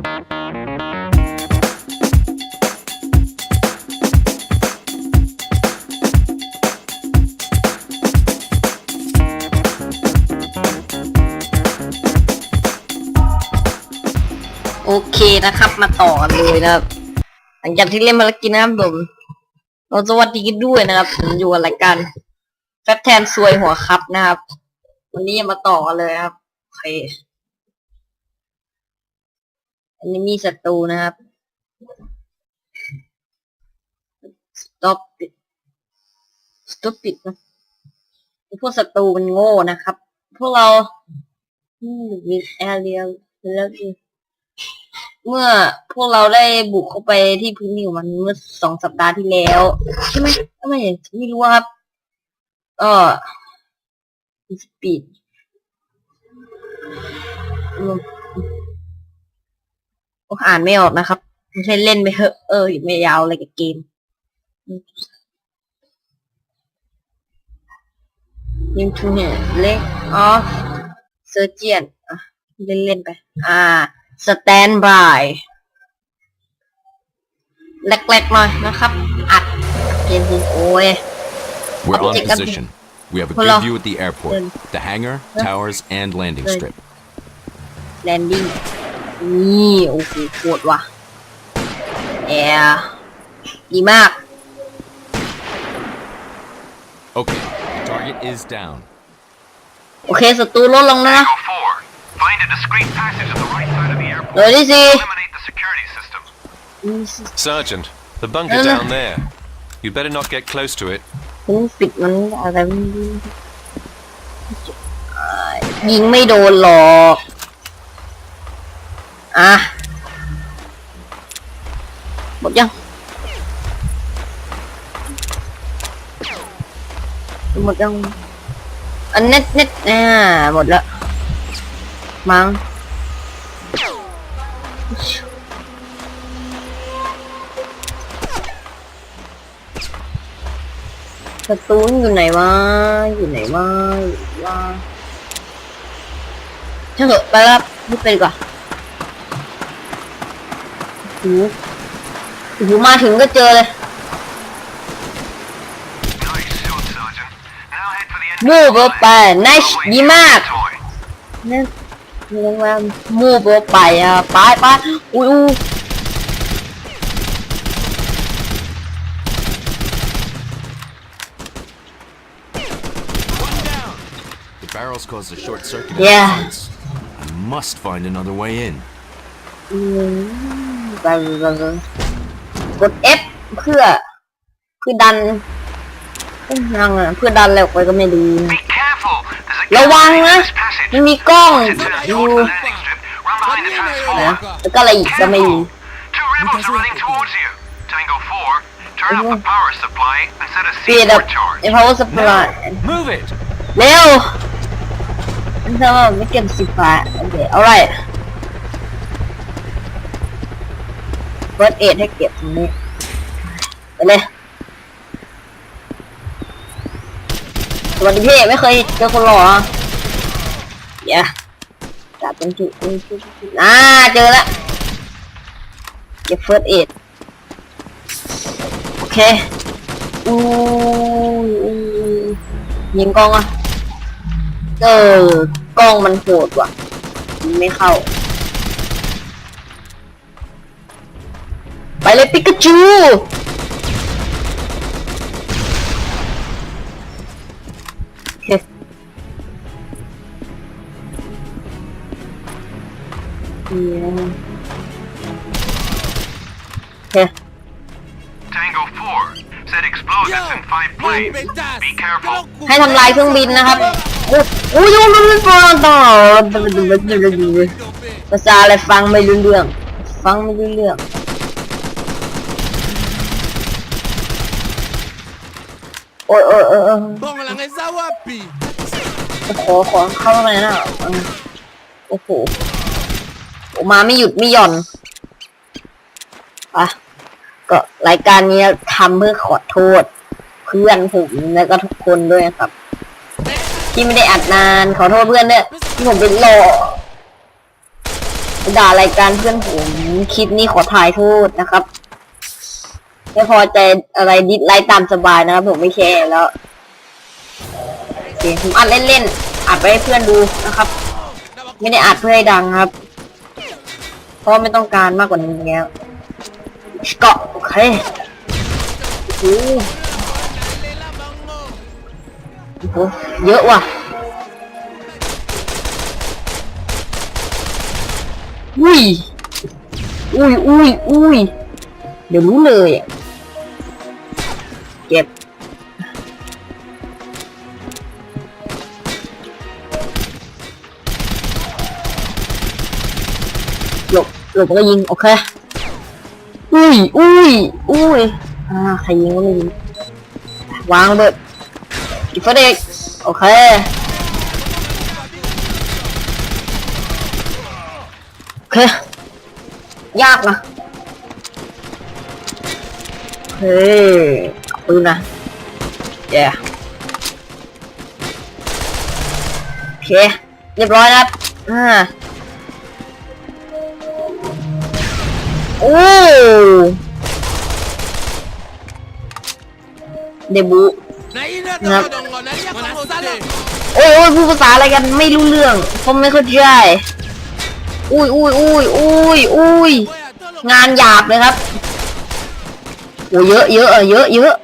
โอเคนะครับ มาต่อกันเลยนะครับ หลังจากที่เล่นภารกิจนะครับผมเราสวัสดีกันด้วยนะครับผมอยู่กับรายการแฟตแทนซวยหัวครับนะครับ วันนี้มาต่อกันเลยครับโอเค อันนี้มีศัตรูนะครับ stop it stop it นะพวกศัตรูมันโง่นะครับ พวกเราอืม with area แล้วเมื่อพวกเราได้บุกเข้าไปที่พื้นที่ของมันเมื่อสองสัปดาห์ที่แล้วใช่ไหมทำไมไม่รู้ครับเออสปีด อ่านไม่ออกนะครับไม่ใช่เล่นไปเถอะเอออย่าไม่ยาวอะไรกับเกมยิงทูเนี่ยเล็กออฟเซอร์เจียนอะเล่นเล่นๆไป อ่าสแตนบายแรกๆหน่อยนะครับ อัดเกมจริงโอ้ย We're on Object up position. We have a Hold on. good view at the airport, Good. the hangar, Huh? towers, and landing Good. strip. แล นดิ้งนี่โอ้โหโคตรว่ะแอร์ดีมาก Okay, the target is down. โอเคศัตรูลดลงแล้วนะ Echo 4. Find a discreet passage at the right side of the airport. เลยที่สี่ Eliminate the security system. Sergeant, the bunker No, no. down there. You'd better not get close to it. ฉันปิดมันอะไรไม่รู้อ่ายิงไม่โดนหรอก อะหมดยังหมดยังอันเน็ตเน็ตอ่าหมดแล้วมั้ง ประตูมันอยู่ไหนวะอยู่ไหนวะอยู่ไหนวะช่างเถอะไปแล้วรีบไปดีกว่าโอ้โหโอ้โหมาถึงก็เจอเลย Nice shot, Sergeant. Now head for the มู entrance. บออกไปนายดีมาก Toy. นั่นเรียกว่ามูบออกไปอะไปไปอุ้ยอุ้ย The barrels caused a short circuit. in Yeah. the fence. I must find another way in. อืมไปไปไปไปกด F เพื่อเพื่อดันเอ้ยยังอะเพื่อดันแล้วไปก็ไม่ดีนะ Be careful. There's a ระวัง camera นะ in this passage. มันมีกล้อง Turn อยู่ towards the landing strip. Run behind the นะ transformer. แล้วก็อะไรอีกก็ไม่ดี Two rebels are running towards you. Tango 4, turn off the power supply and set a เปียดับ C4 charge. ไอ้ power supply Move it! เร็วมันจะว่าไม่เก็บสิฟ้าโอเคเอาไร ฟิร์สเอ็ดให้เก็บตรงนี้ ไปเลยสวัสดีพี่ไม่เคยเจอคนหล่ออะเยวจับเป็นจุดเป็นจุดอ่าเจอล้วเก็บเฟิร์สเอ็ดโอเคอู้ยิงกล้องอะเออกล้องมันโหดว่ะไม่เข้า ไปเลยปิกาจูโอเคเดี๋ยวโอเค Tango 4, set explosives in five planes. Be careful. ให้ทำลายเครื่องบินนะครับอุ้ยอุ้ยมันไม่ฟังต่อภาษาอะไรฟังไม่รู้เรื่อง ฟังไม่รู้เรื่อง โอ้ยโอ้ยโอ้ยโอ้ย Bongolangeza wapi? ขอขอเข้ามาหน่อยนะอืมโอ้โหโอ้มาไม่หยุดไม่หย่อนอะก็รายการนี้ทำเพื่อขอโทษ เพื่อนผมแล้วก็ทุกคนด้วยนะครับ ที่ไม่ได้อัดนานขอโทษเพื่อนด้วยที่ผมเป็นหล่อด่ารายการเพื่อนผมคลิปนี้ขอถ่ายโทษนะครับ ไม่พอใจอะไรดิสไลค์ตามสบายนะครับผมไม่แคร์แล้วโอเคผมอัดเล่นๆอัดไปให้เพื่อนดูนะครับ ไม่ได้อัดเพื่อให้ดังครับ เพราะไม่ต้องการมากกว่านี้แล้วเกาะโอเคโอ้โหโอ้โหเยอะว่ะอุ้ยอุ้ยอุ้ยอุ้ยเดี๋ยวรู้เลยอะ เก็บหลบหลบก็ยิง โอเค อุ้ยอุ้ยอุ้ยอ่าใครยิงก็ไม่ยิงวางเบิดอีกเฟเด็กโอเคโอเค ยากนะเฮ้ย ปืนนะเย้โอเค เรียบร้อยครับอ่าโอ้เดบุนะครับโอ้ยโอ้ยพูดภาษาอะไรกันไม่รู้เรื่องผมไม่เข้าใจอุ้ยอุ้ยอุ้ยอุ้ยอุ้ยงานหยาบเลยครับโอ้เยอะเยอะอะเยอะเยอะ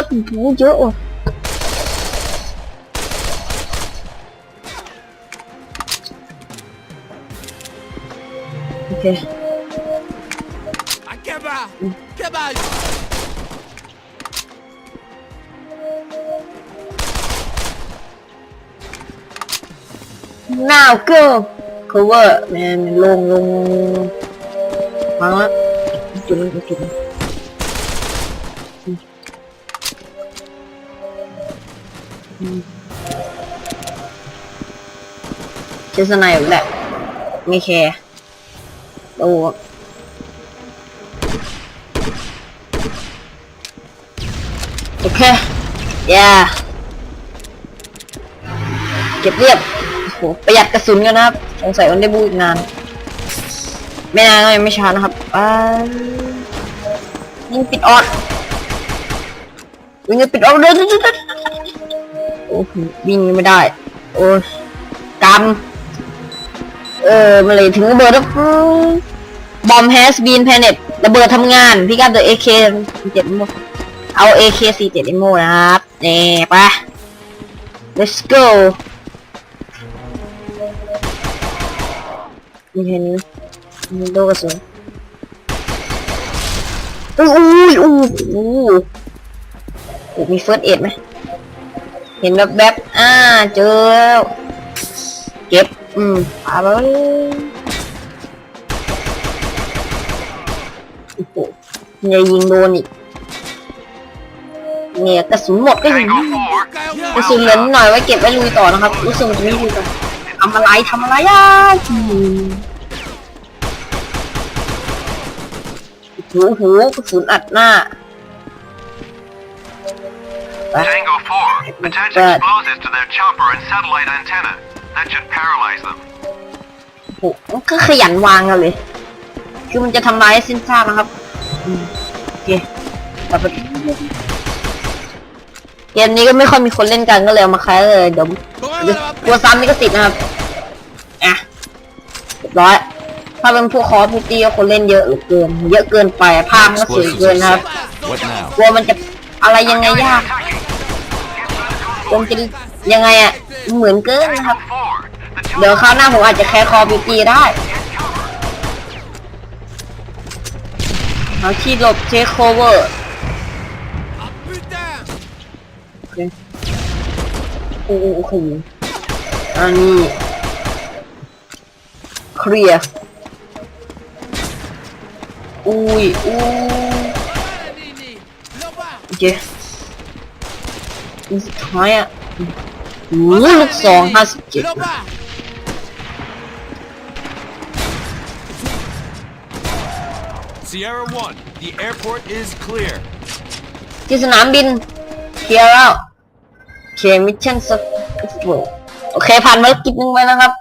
ยระเบิดโอ้โหเยอะว่ะ เค now go cover แมนลงลงลงลงวางละจุดนึงจุดนึงอืมเจสไนอยู่แหละ ไม่แคร์โอ้โอเค yeah เก็บเรียบโหประหยัดกระสุนกันนะครับ สงสัยมันได้บูอีกนาน ไม่นานก็ยังไม่ช้านะครับอ่ายิงปิดออดยิงปิดออดเลย โอ้โหวิ่งไม่ได้ โอ้ยกำเออมาเลยถึงระเบิดแล้วบอมแฮสบีนแพเน็ตระเบิดทำงาน พี่กับเดอะเอเคเจ็ดโมเอาเอเคสี่เจ็ดโมนะครับเนี่ไป let's go มีแค่นี้มีโลกระสุนอุ้อุ้อุ้อุ้ยโอ้มีเฟิร์สเอ็ดไหม เห็นแบบแบบอ่า เจอ เก็บ อืมปาไปโอ้โหเนี่ยยิงโดนอีก เนี่ยกระสุนหมดก็ยิงกระสุนเหลือนิดหน่อยไว้เก็บไว้ลุยต่อนะครับ รู้สึกจะไม่ลุยต่อทำอะไรทำอะไรอะอืมโอ้โหกระสุนอัดหน้า Tango 4, attach But- explosives to their chopper and satellite antenna. That should paralyze them. โอ้โหมันก็ขยันวางกันเลย คือมันจะทำลายให้สิ้นซากนะครับอืมโอเคต่อไปเกมนี้ก็ไม่ค่อยมีคนเล่นกันก็เลยเอามาคล้ายเลยเดี๋ยวเดี๋ยวกลัวซ้ำนี่ก็ติดนะครับ อะเรียบร้อย ถ้าเป็นพวกคอร์พูตี้ก็คนเล่นเยอะเหลือเกิน เยอะเกินไปภาพมันก็สวย Explosives เกิน are นะครับ set. What now? กลัวมันจะอะไรยังไงยาก Attacking. กลัวมันจะยังไงอะเหมือนเกินนะครับ เดี๋ยวคราวหน้าผมอาจจะแคร์คอร์พูตี้ได้เอาที่หลบเทคโคเวอร์โอเคโอ้โหอันนี้เคลียร์อุ้ยอุ้ยโอเค สุดท้ายอะโอ้โหลูกสองห้าสิบเจ็ด Sierra 1, the airport is clear. ที่สนามบินโอเคลียร์แล้วโอเคมิชชั่นสักโอเคผ่านภารกิจหนึ่งไปนะครับ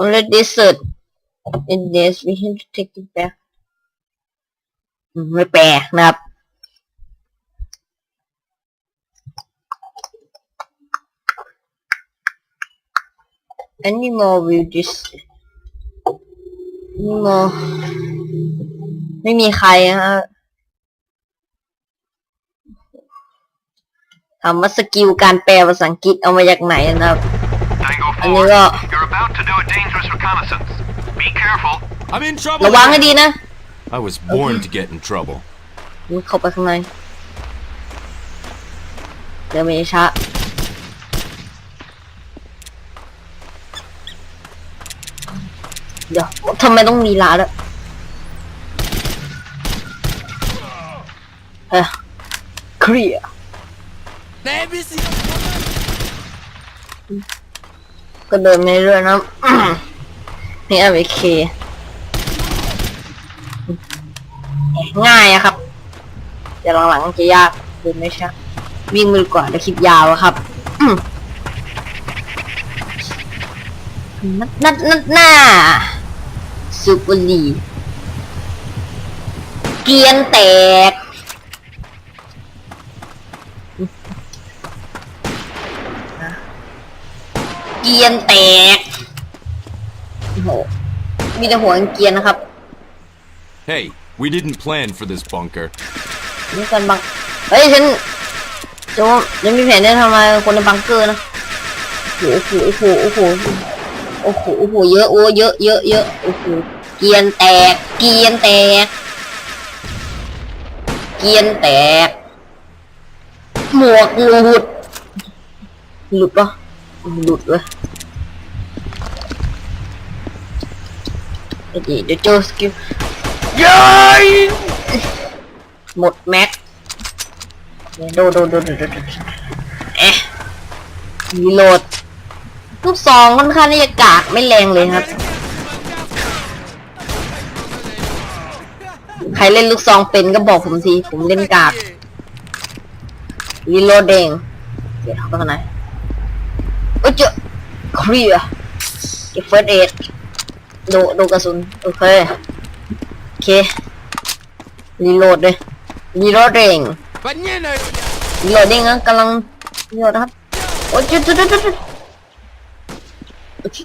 only desert in this we have to take it back อืมไม่แปลนะครับ Animal will this Animal ไม่มีใครนะฮะถามว่าสกิลการแปลภาษาอังกฤษเอามาจากไหนนะครับ Tango อันนี้ 4, ก็ you're about to do a dangerous reconnaissance. Be careful. I'm in trouble. ระวังให้ดีนะ I was born to get in trouble. มุดเข้าไปข้างในเดินไปช้า ดี๋ยวทำไมต้องมีลาด้วยเฮ้ยเคลียร์ก็เดินไปเรื่อยๆนะนี่เอาไปเคง่ายอะครับแต่หลังๆจะยากคือไม่ใช่วิ่งมือกว่าแต่คลิปยาวอะครับอืมนัดนัดนัดหน้า สุบุหรีเกรียนแตก เกรียนแตกโอ้โหมีแต่หัวเกรียนนะครับ Hey, we didn't plan for this bunker. นี่กันบัง เฮ้ยฉันจะว่าจะมีแผนได้ทำอะไรคนในบังเกอร์นะโอ้โหโอ้โหโอ้โหโอ้โหโอ้โหเยอะโอ้เยอะเยอะเยอะโอ้โห เกรียนแตก เกรียนแตก เกรียนแตก หมวกหลุด หลุดปะหลุดเว้ยเดี๋ยวเดี๋ยวเจอสกิลเย้ยหมดแม็กโดดโดดโดดโดดโดดเอ๊ะรีโหลดลูกซองค่อนข้างที่จะกากไม่แรงเลยครับ ใครเล่นลูกซองเป็นก็บอกผมที ผมเล่นกากรีโลดเองเดี๋ยวเขาไปข้างในโอ้เจอเคลียร์เก็บเฟิร์สเอ็ดโดโดกระสุน โอเค โอเครีโหลดเลยรีโหลดเองรีโหลดเองนะกำลังรีโหลดนะครับ โอ้ยจุดจุดจุดจุดโอเค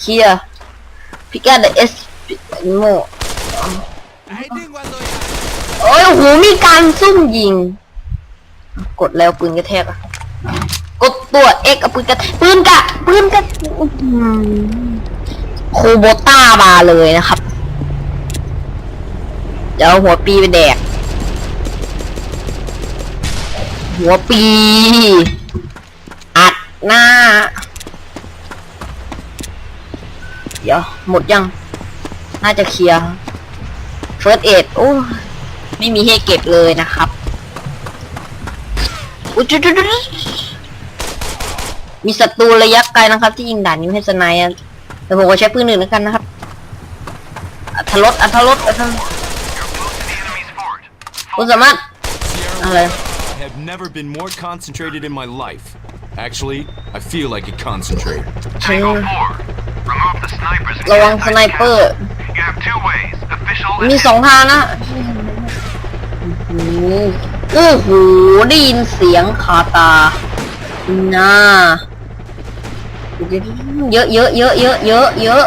เคลียร์พิกาเดเอส โมโอ้ยโอ้โหมีการซุ่มยิง กดแล้วปืนกระแทกอะกดตัวเอาปืนกระปืนกะปืนกะอื้อหือโคโบต้ามาเลยนะครับ เดี๋ยวหัวปีไปแดก หัวปี อัดหน้า เดี๋ยวหมดยัง น่าจะเคลียร์เฟิร์สเอ็ดโอ้ไม่มีให้เก็บเลยนะครับอุ๊ยจุดจุดจุดมีศัตรูระยะไกลนะครับ ที่ยิงด่านนิ้วให้สไนด์อะแต่ผมก็ใช้ปืนอื่นแล้วกันนะครับอัธรสอัธรสอัธรส You're close to the enemy's fort. คุณสามารถอะไร I have never been more concentrated in my life. Actually, I feel like a concentrate. Tango 4, remove the snipers. and ระวัง get ส inside ไน the เปอร์ มีสองทางนะโอ้โหได้ยินเสียงคาตาน่าเยอะเยอะเยอะเยอะเยอะเยอะ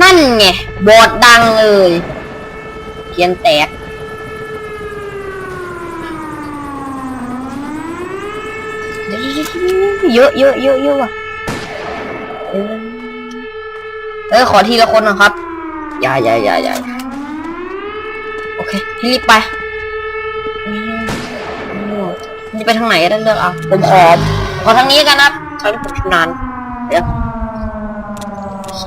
นั่นไงบอดดังเลยเขียนแตกเยอะเยอะเยอะเยอะว่ะ เออเออขอทีละคนนะครับ อย่าอย่าอย่าอย่าโอเคให้รีบไปอืมอืมจะไปทางไหนก็ได้เลือกเอาผมขอขอทางนี้กันนะครับทางที่ผมชำนาญเดี๋ยวโอเค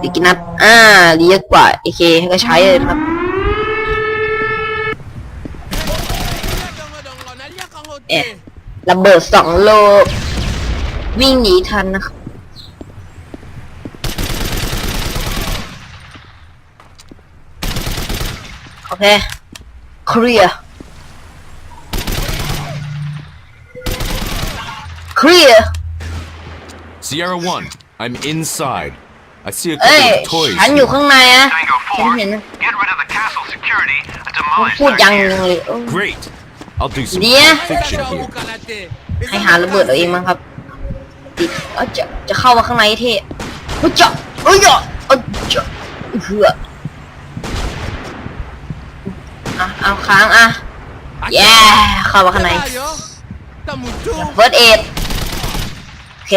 ดีกินนัดอ่าดีเยอะกว่าโอเคก็ใช้เลยครับเอ๊ะระเบิดสองโลกวิ่งหนีทันนะครับ เค เคลียร์ เคลียร์ Sierra 1, I'm inside. I see a เอ้ย couple of toys. ฉันอยู่ here. ข้างในนะ Tango ฉัน 4, เห็นนะ get rid of the castle security and ผม demolish พูด their ยัง gear. เลยเออ Great. I'll do some Yeah. fiction here. ให้หาระเบิดเอาเองมั้งครับติดเอ้าจะจะเข้ามาข้างในเท่เฮ้ยจะเอ้ยจะเอ้ยจะเหือ อะเอาค้างอะแย่เข้ามาข้างใน เฟิร์สเอดโอเค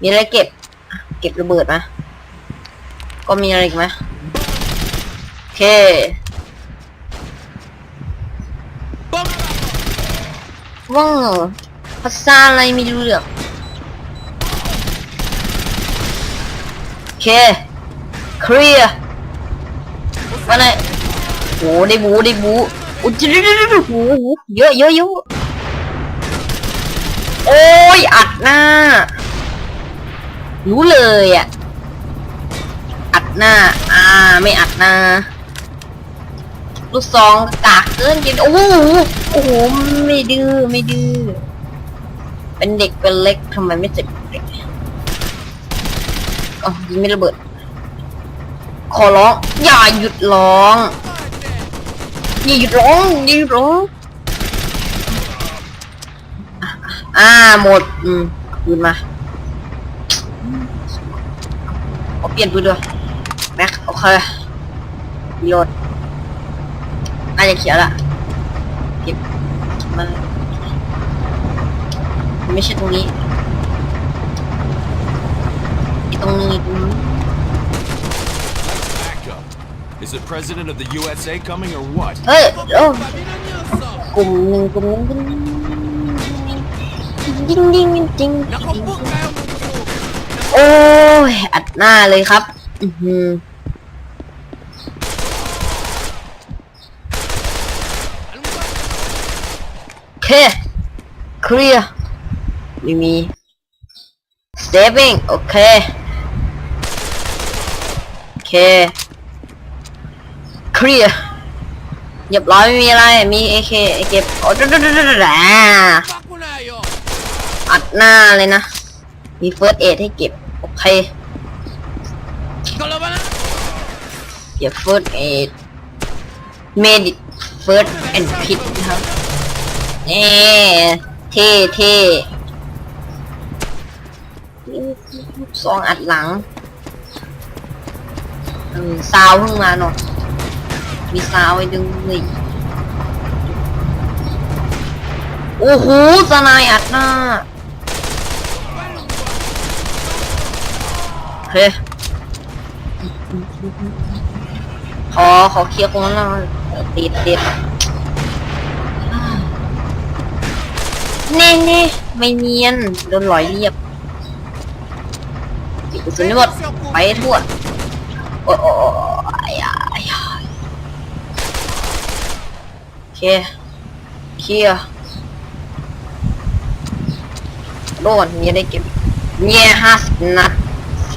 มีอะไรเก็บอะเก็บระเบิดมาก็มีอะไรอีกไหมโอเคว้าวภาษาอะไรไม่รู้เรื่องโอเคเคลียร์มาไหน โอ้ได้บูได้บูอุ้ยเดี๋ยวเดี๋ยวเดี๋ยวเดี๋ยวโอ้โหเยอะเยอะเยอะโอ้ยอัดหน้า รู้เลยอะ อัดหน้า อ่า ไม่อัดหน้า ลูกซองกากเกินกินโอ้โหโอ้โหไม่ดื้อไม่ดื้อเป็นเด็กเป็นเล็กทำไมไม่เจ็บเด็กอ๋อยิงไม่ระเบิด ขอร้องอย่าหยุดร้อง อย่าหยุดร้องอย่าหยุดร้องอ่าหมดอืมปืนมาเอาเปลี่ยนปืนด้วยแม็กโอเครีโหลดน่าจะเขียวละเก็บมันไม่ใช่ตรงนี้อีกตรงนึงอีกตรงนึง Is the president of the USA coming or what? เฮ้ยเดี๋ยวกลุ่มหนึ่งกลุ่มหนึ่งกลุ่มหนึ่งยิงยิงยิงยิงโอ้ย อัดหน้าเลยครับ อือหือโอเค เคลียร์ไม่มี stepping โอเค โอเค เคลียร์เรียบร้อยไม่มีอะไร มีเอเคเก็บโอ้ดดดดดอัดหน้าเลยนะ มีเฟิร์สเอดให้เก็บ โอเค เก็บเฟิร์สเอดเมดิเฟิร์สแอนด์พิทนะครับเน่เท่เท่ซองอัดหลังซาวเพิ่งมาเนาะ มีซาวไว้ดึงเลยโอ้โหสนายอัดหน้าโอเคขอขอเคลียร์ตรงนั้นหน่อยเติดติดเน่เน่ไม่เนียน โดนหลอยเรียบปิดกระสุนให้หมดไปทั่วโอ้โอ้โอ้ไอ้ยาไอ้ยาโอ เคเคลียร์โดนเนี่ยได้เก็บเนี่ยห้าสิบนัด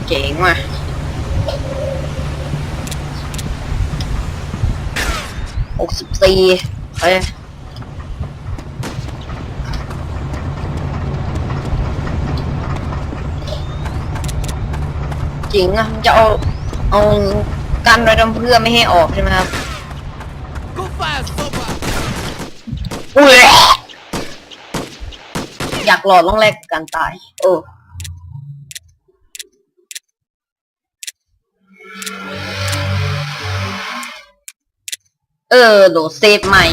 เก่งว่ะหกสิบสี่เฮ้ยจริงอะจะเอาเอากันไว้ทำเพื่อไม่ให้ออกใช่ไหมครับ อุ้ยอยากหลอดต้องแลกกับการตาย เออ เออโดดเซฟใหม่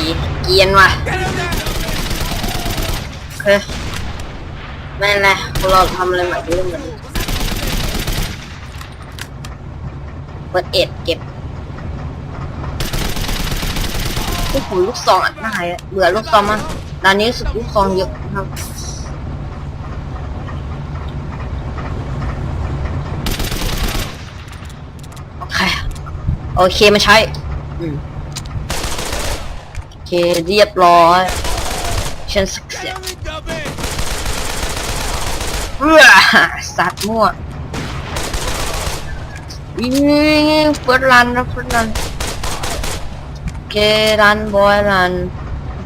เกียนว่ะโอเคไม่เป็นไรพวกเราทำอะไรใหม่เรื่องกันเปิดเอ็ดเก็บ โอ้โหลูกซองอัดหน้าอะเบื่อลูกซองมากด้านนี้สึกลูกซองเยอะนะครับโอเคโอเคมาใช้โอเคเรียบร้อยฉันสักเสียเอื้อสัตว์มั่วยิงเฟิร์สรันนะเฟิร์สรัน เครันบอยรัน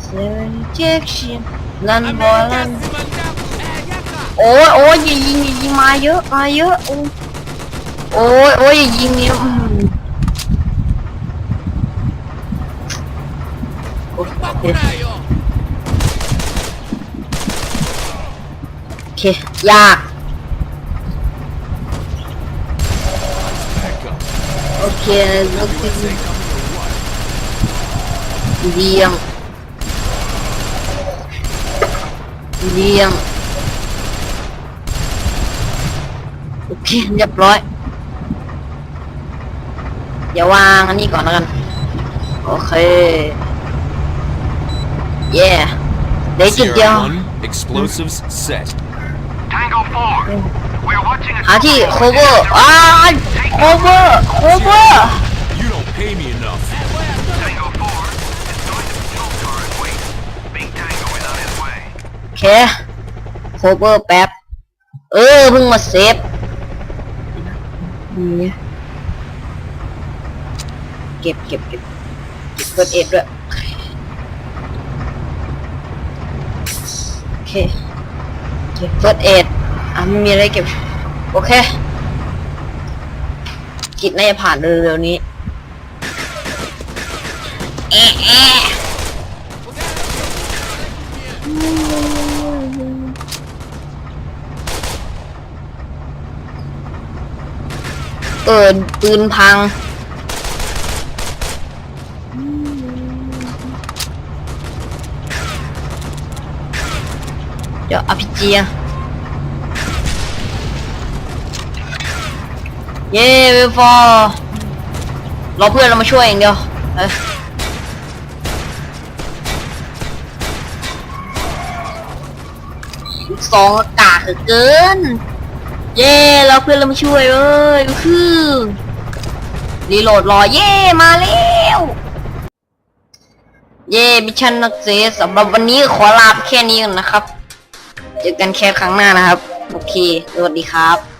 เซเว่นเจ็กชินรันบอยรันโอ้ยโอ้ยอย่ายิงอย่ายิงมาเยอะมาเยอะโอ้ยโอ้ยอย่ายิงเนี่ยโอเคโอเคยากโอเคลูกที่ เลี้ยงเลี้ยงโอเคเรียบร้อย เดี๋ยววางอันนี้ก่อนแล้วกัน โอเค เย่เดี๋ยวจุดเดียว Sierra 1, explosives set. Tango 4, we're watching a หาที่ cover อ้าว cover cover You don't pay me enough. โอเค cover แป๊บ เออเพิ่งมาเซฟนี่เก็บเก็บเก็บเก็บเกิดเอ็ดด้วยโอเค เก็บเฟิร์สเอ็ดอะม่มีอะไรเก็บ โอเค กิจน่าจะผ่านเร็วๆนี้แอะ แอะเออปืนพัง เดี๋ยวอภิเจียเย้เวฟอร์รอเพื่อนเรามาช่วยอย่างเดียวเอ้ยสองอากาศเหลือเกิน เย้เราเพื่อนเรามาช่วยเอ้ยคือรีโหลดรอเย้มาแล้วเย้มิชชั่นนักเซสสำหรับวันนี้ขอลาแค่นี้ก่อนนะครับ เจอกันแค่ครั้งหน้านะครับ โอเค สวัสดีครับ